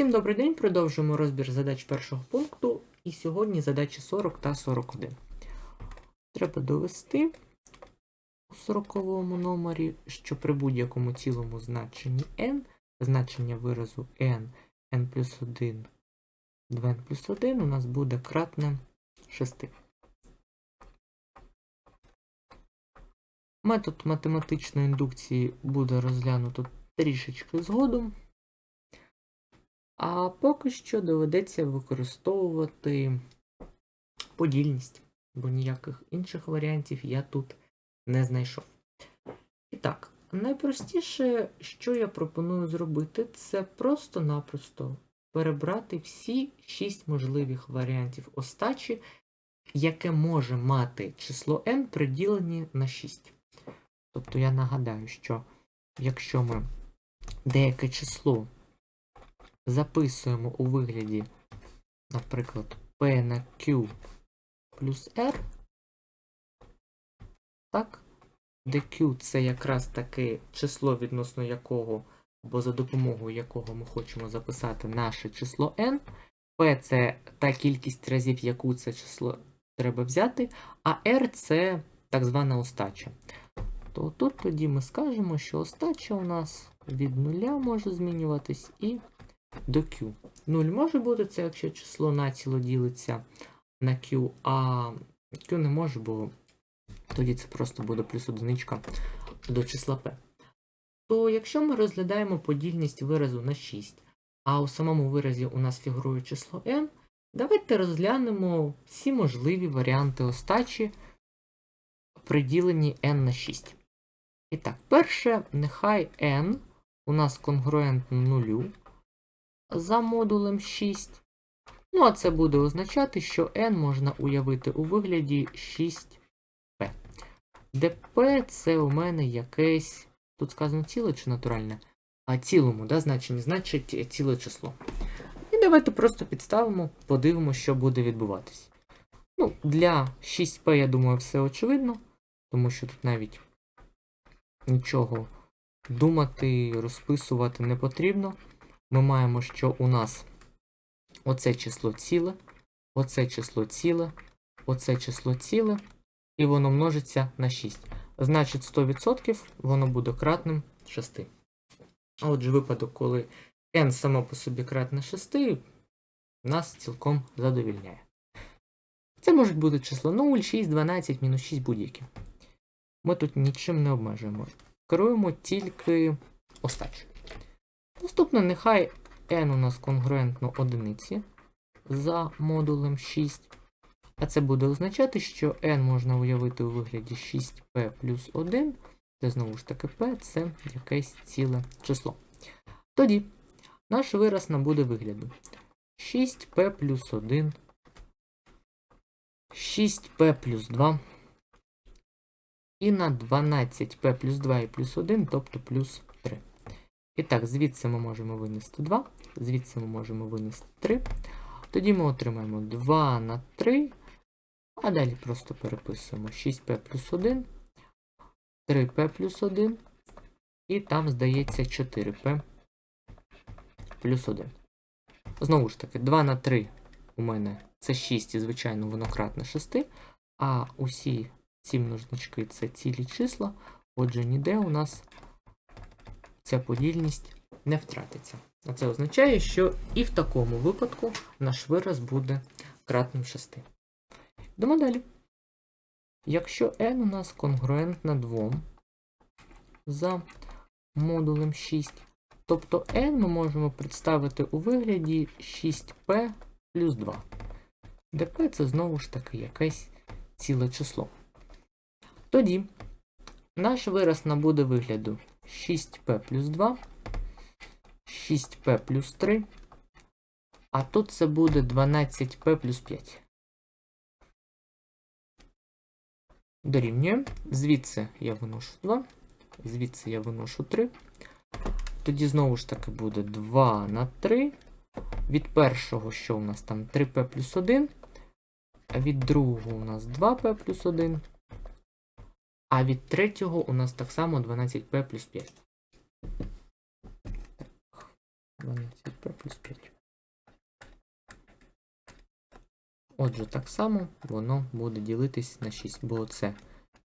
Всім добрий день. Продовжуємо розбір задач першого пункту. І сьогодні задачі 40 та 41. Треба довести у 40 номері, що при будь-якому цілому значенні n, значення виразу n, n плюс 1, 2n плюс 1 у нас буде кратне 6. Метод математичної індукції буде розглянуто трішечки згодом. А поки що доведеться використовувати подільність, бо ніяких інших варіантів я тут не знайшов. І так, найпростіше, що я пропоную зробити, це просто-напросто перебрати всі шість можливих варіантів остачі, яке може мати число n приділені на 6. Тобто я нагадаю, що якщо ми деяке число записуємо у вигляді, наприклад, P на Q плюс R, так, де Q це якраз таке число, відносно якого, або за допомогою якого ми хочемо записати наше число n, P це та кількість разів, яку це число треба взяти, а R це так звана остача. То тут тоді ми скажемо, що остача у нас від нуля може змінюватись і до Q. 0 може бути це, якщо число націло ділиться на Q, а Q не може, бо тоді це просто буде плюс одиничка до числа P. То якщо ми розглядаємо подільність виразу на 6, а у самому виразі у нас фігурує число n, давайте розглянемо всі можливі варіанти остачі при діленні n на 6. І так, перше, нехай n у нас конгруентно нулю за модулем 6. Ну, а це буде означати, що n можна уявити у вигляді 6p. Де p це у мене якесь. Тут сказано ціле чи натуральне? А цілому, да, значення, значить ціле число. І давайте просто підставимо, подивимося, що буде відбуватись. Ну, для 6p, я думаю, все очевидно, тому що тут навіть нічого думати, розписувати не потрібно ми маємо, що у нас оце число ціле, оце число ціле, оце число ціле, і воно множиться на 6. Значить, 100% воно буде кратним 6. А отже, випадок, коли n само по собі кратне 6, нас цілком задовільняє. Це можуть бути числа 0, 6, 12, мінус 6 будь-які. Ми тут нічим не обмежуємо. Керуємо тільки остачу. Наступне, нехай n у нас конгруентно одиниці за модулем 6. А це буде означати, що n можна уявити у вигляді 6p плюс 1, де знову ж таки p це якесь ціле число. Тоді наш вираз набуде вигляду 6p плюс 1, 6p плюс 2. І на 12p плюс 2 і плюс 1, тобто плюс 3. І так, звідси ми можемо винести 2, звідси ми можемо винести 3. Тоді ми отримаємо 2 на 3, а далі просто переписуємо 6p плюс 1, 3p плюс 1, і там, здається, 4p плюс 1. Знову ж таки, 2 на 3 у мене це 6, і, звичайно, воно кратне 6, а усі ці множнички це цілі числа, отже, ніде у нас ця подільність не втратиться. А це означає, що і в такому випадку наш вираз буде кратним 6. Йдемо далі. Якщо n у нас конгруентна 2 за модулем 6, тобто n ми можемо представити у вигляді 6p плюс 2, де p це знову ж таки якесь ціле число. Тоді наш вираз набуде вигляду 6p плюс 2, 6p плюс 3, а тут це буде 12p плюс 5. Дорівнює. Звідси я виношу 2, звідси я виношу 3. Тоді знову ж таки буде 2 на 3. Від першого, що у нас там 3p плюс 1, а від другого у нас 2p плюс 1. А від третього у нас так само 12p плюс 5. Так, 12p плюс 5. Отже, так само воно буде ділитись на 6, бо це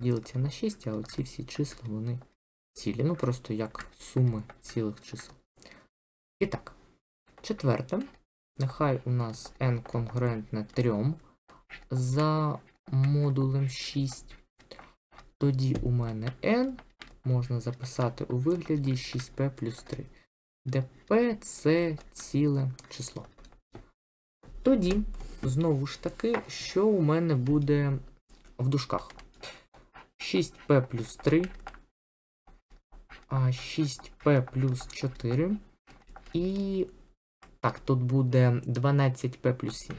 ділиться на 6, а оці всі числа вони цілі. Ну просто як суми цілих чисел. І так, четверте. Нехай у нас n конгруентне 3 за модулем 6. Тоді у мене n можна записати у вигляді 6p плюс 3, де p це ціле число. Тоді, знову ж таки, що у мене буде в дужках? 6p плюс 3, а 6p плюс 4. І. Так, тут буде 12p плюс 7.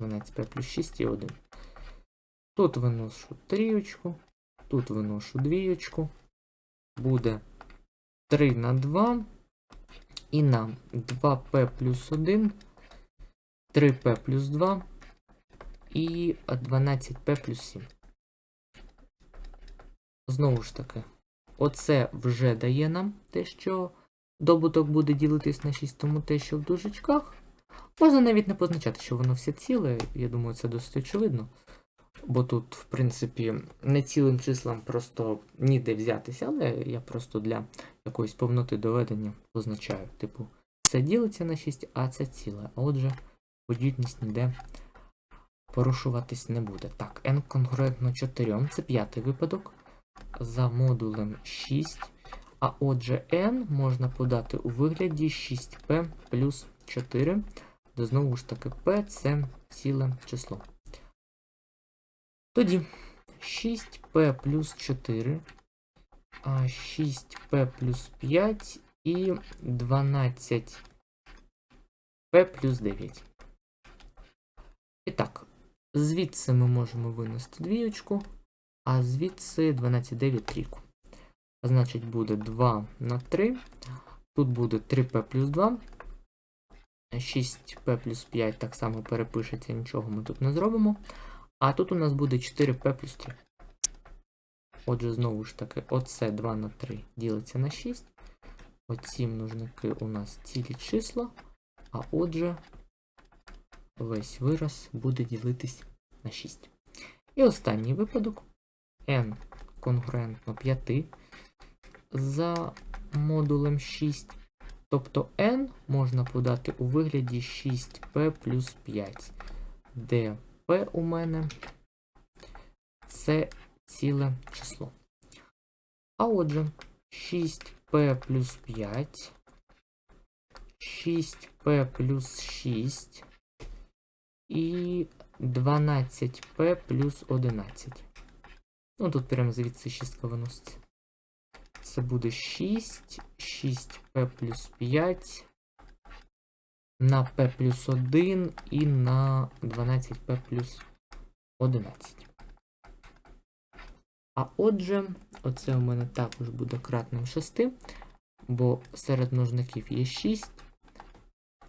12p плюс 6 і 1. Тут виношу трієчку, тут виношу двієчку. Буде 3 на 2. І нам 2p плюс 1, 3p плюс 2 і 12p плюс 7. Знову ж таки, оце вже дає нам те, що добуток буде ділитись на 6, тому те, що в дужечках. Можна навіть не позначати, що воно все ціле, я думаю, це досить очевидно. Бо тут, в принципі, не цілим числам просто ніде взятися, але я просто для якоїсь повноти доведення позначаю. Типу, це ділиться на 6, а це ціле. Отже, подібність ніде порушуватись не буде. Так, n конгруентно 4, це п'ятий випадок. За модулем 6. А отже, n можна подати у вигляді 6p плюс 4, де знову ж таки p це ціле число. Тоді 6p плюс 4, 6p плюс 5 і 12p плюс 9. І так, звідси ми можемо винести двієчку, а звідси 12, 9 трійку. Значить, буде 2 на 3. Тут буде 3p плюс 2. 6p плюс 5 так само перепишеться, нічого ми тут не зробимо. А тут у нас буде 4p плюс 3. Отже, знову ж таки, оце 2 на 3 ділиться на 6. Оці множники у нас цілі числа. А отже, весь вираз буде ділитись на 6. І останній випадок n конгруентно 5 за модулем 6. Тобто n можна подати у вигляді 6p плюс 5, де p у мене це ціле число. А отже, 6p плюс 5, 6p плюс 6 і 12p плюс 11. Ну, тут прямо звідси 6 виноситься. Це буде 6, 6p плюс 5 на p плюс 1 і на 12p плюс 11. А отже, оце у мене також буде кратним 6, бо серед множників є 6,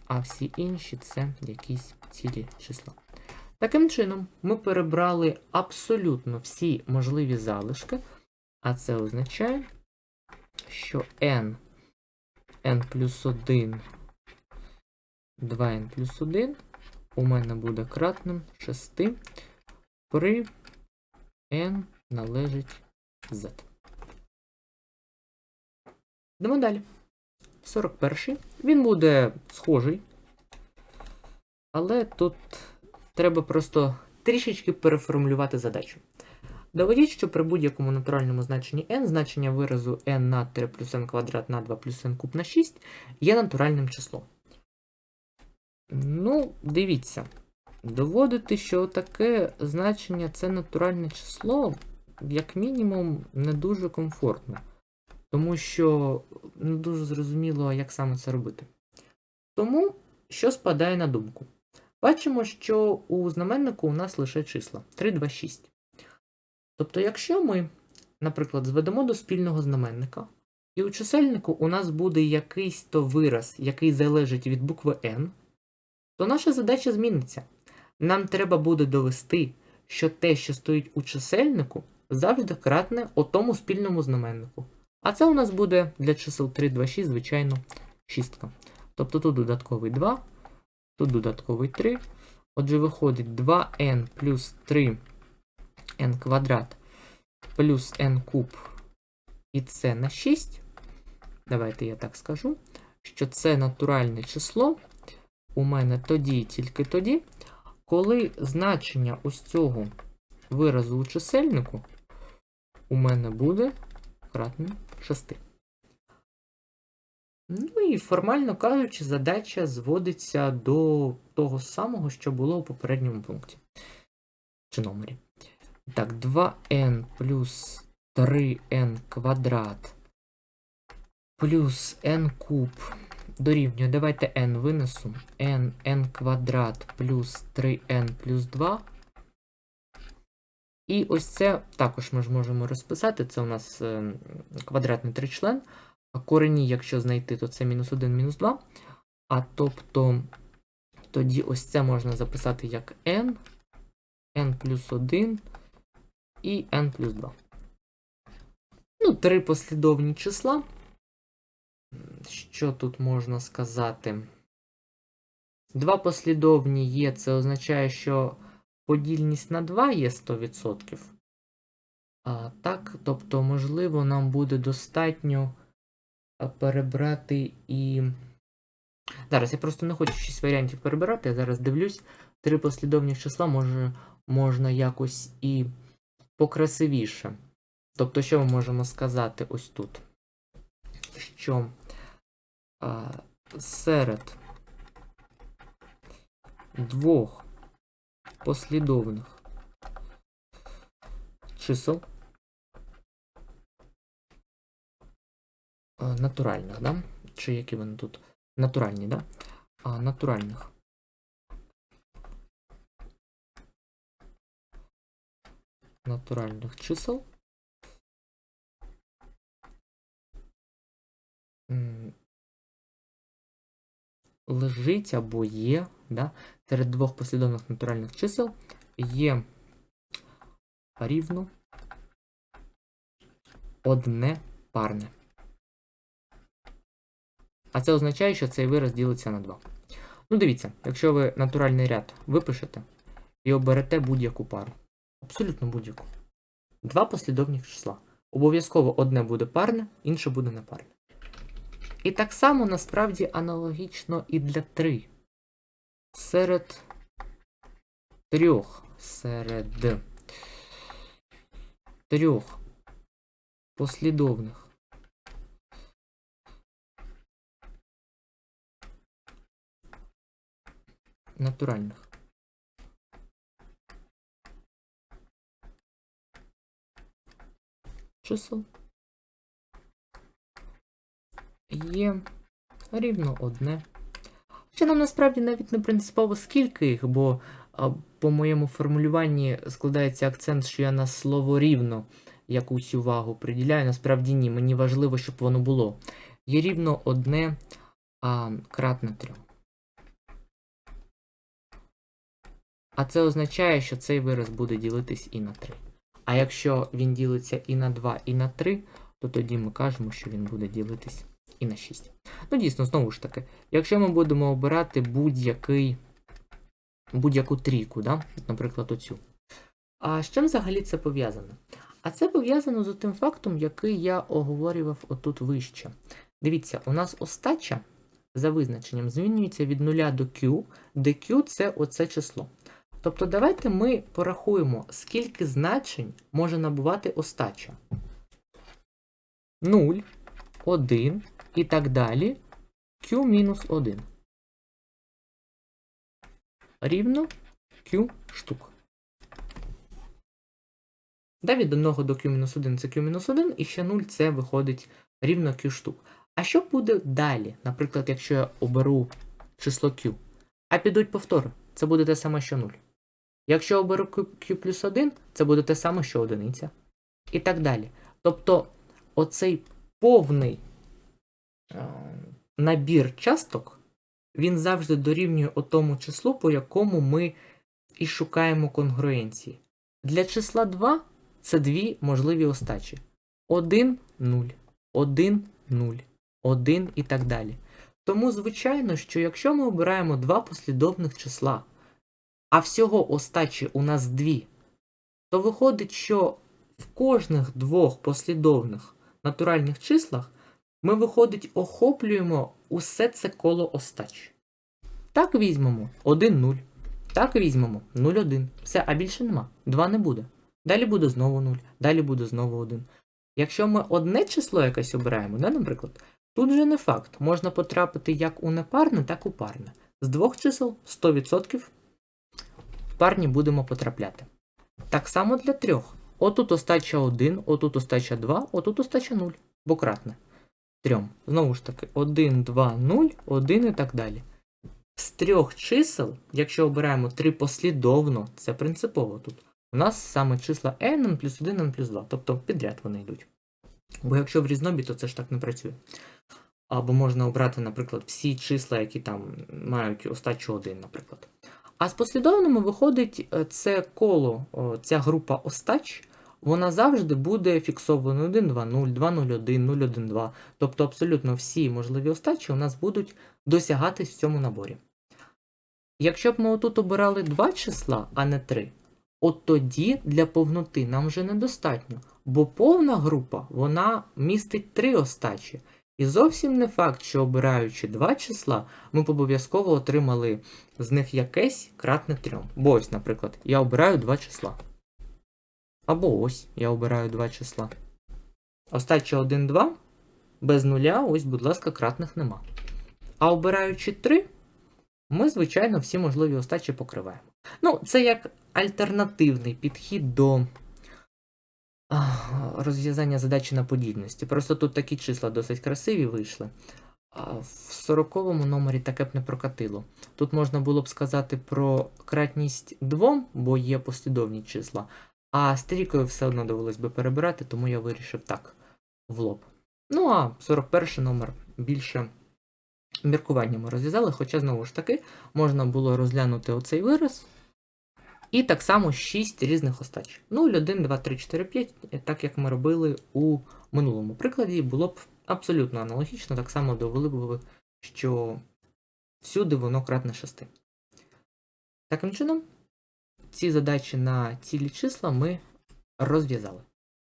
а всі інші це якісь цілі числа. Таким чином, ми перебрали абсолютно всі можливі залишки, а це означає, що n, n плюс 1, 2n плюс 1 у мене буде кратним 6 при n належить z. Йдемо далі. 41. Він буде схожий, але тут треба просто трішечки переформулювати задачу. Доведіть, що при будь-якому натуральному значенні n значення виразу n на 3 плюс n квадрат на 2 плюс n куб на 6 є натуральним числом. Ну, дивіться. Доводити, що таке значення це натуральне число, як мінімум, не дуже комфортно. Тому що не дуже зрозуміло, як саме це робити. Тому, що спадає на думку? Бачимо, що у знаменнику у нас лише числа 3, 2, 6. Тобто, якщо ми, наприклад, зведемо до спільного знаменника, і у чисельнику у нас буде якийсь то вираз, який залежить від букви n, то наша задача зміниться. Нам треба буде довести, що те, що стоїть у чисельнику, завжди кратне отому спільному знаменнику. А це у нас буде для чисел 3, 2, 6, звичайно, шістка. Тобто тут додатковий 2, тут додатковий 3, Отже, виходить 2n плюс 3n квадрат плюс n куб і це на 6. Давайте я так скажу, що це натуральне число у мене тоді і тільки тоді, коли значення ось цього виразу у чисельнику у мене буде кратне 6. Ну і формально кажучи, задача зводиться до того самого, що було у попередньому пункті. Чи номері. Так, 2n плюс 3n квадрат плюс n куб дорівнює. Давайте n винесу. n, n квадрат плюс 3n плюс 2. І ось це також ми ж можемо розписати. Це у нас е, квадратний тричлен. А корені, якщо знайти, то це мінус 1, мінус 2. А тобто, тоді ось це можна записати як n, n плюс 1 і n плюс 2. Ну, три послідовні числа. Що тут можна сказати? Два послідовні є, це означає, що подільність на 2 є 100%. А, так, тобто, можливо, нам буде достатньо перебрати і. Зараз я просто не хочу 6 варіантів перебирати, я зараз дивлюсь. Три послідовні числа може, можна якось і покрасивіше. Тобто, що ми можемо сказати ось тут? Що серед двох послідовних чисел натуральних, да? Чи які вони тут? Натуральні, да? А, натуральних. Натуральних чисел. Лежить або є, да? серед двох послідовних натуральних чисел є рівно одне парне. А це означає, що цей вираз ділиться на 2. Ну, дивіться, якщо ви натуральний ряд випишете і оберете будь-яку пару. Абсолютно будь-яку. Два послідовних числа. Обов'язково одне буде парне, інше буде непарне. І так само насправді аналогічно і для 3. Серед трьох, серед трьох послідовних. Натуральних. Чисел є рівно одне. Хоча нам насправді навіть не принципово скільки їх, бо по моєму формулюванні складається акцент, що я на слово рівно якусь увагу приділяю. Насправді ні, мені важливо, щоб воно було. Є рівно одне а, кратне 3. А це означає, що цей вираз буде ділитись і на 3. А якщо він ділиться і на 2, і на 3, то тоді ми кажемо, що він буде ділитись і на 6. Ну, дійсно, знову ж таки, якщо ми будемо обирати будь-який будь-яку трійку, да? наприклад, оцю. А з чим взагалі це пов'язано? А це пов'язано з тим фактом, який я оговорював отут вище. Дивіться, у нас остача за визначенням змінюється від 0 до Q, де Q це оце число. Тобто, давайте ми порахуємо, скільки значень може набувати остача. 0, 1 і так далі. Q-1. Рівно Q штук. Да, від 1 до Q-1 це Q-1, і ще 0 це виходить рівно Q штук. А що буде далі? Наприклад, якщо я оберу число Q, а підуть повтори, це буде те саме, що 0. Якщо оберу Q, плюс 1, це буде те саме, що одиниця. І так далі. Тобто, оцей повний набір часток, він завжди дорівнює тому числу, по якому ми і шукаємо конгруенції. Для числа 2 це дві можливі остачі. 1 0, 1 0, 1 і так далі. Тому, звичайно, що якщо ми обираємо два послідовних числа, а всього остачі у нас дві, то виходить, що в кожних двох послідовних натуральних числах ми, виходить, охоплюємо усе це коло остач. Так візьмемо 1, 0. Так візьмемо 0, 1. Все, а більше нема. 2 не буде. Далі буде знову 0, далі буде знову 1. Якщо ми одне число якесь обираємо, да, наприклад, тут вже не факт. Можна потрапити як у непарне, так у парне. З двох чисел 100% в парні будемо потрапляти. Так само для трьох. Отут остача 1, отут остача 2, отут остача 0, бо кратне. Трьом. Знову ж таки, 1, 2, 0, 1 і так далі. З трьох чисел, якщо обираємо три послідовно, це принципово тут. У нас саме числа n, n плюс 1, n плюс 2, тобто підряд вони йдуть. Бо якщо в різнобі, то це ж так не працює. Або можна обрати, наприклад, всі числа, які там мають остачу 1, наприклад. А з послідовними виходить е, це коло, ця група остач, вона завжди буде фіксованою 1, 2, 0, 2, 0, 1, 0, 1, 2. Тобто абсолютно всі можливі остачі у нас будуть досягатись в цьому наборі. Якщо б ми отут обирали два числа, а не три, от тоді для повноти нам вже недостатньо, бо повна група вона містить три остачі. І зовсім не факт, що обираючи два числа, ми б обов'язково отримали з них якесь кратне трьом. Бо ось, наприклад, я обираю два числа. Або ось я обираю два числа. Остача 1, 2. Без нуля, ось, будь ласка, кратних нема. А обираючи 3, ми, звичайно, всі можливі остачі покриваємо. Ну, це як альтернативний підхід до розв'язання задачі на подібності. Просто тут такі числа досить красиві вийшли. В 40-му номері таке б не прокатило. Тут можна було б сказати про кратність двом, бо є послідовні числа, а стрійкою все одно довелось би перебирати, тому я вирішив так, в лоб. Ну а 41 номер більше міркування ми розв'язали, хоча, знову ж таки, можна було розглянути оцей вираз. І так само 6 різних остач. 0, 1, 2, 3, 4, 5, так як ми робили у минулому прикладі, було б абсолютно аналогічно, так само довели б що всюди воно кратне 6. Таким чином, ці задачі на цілі числа ми розв'язали.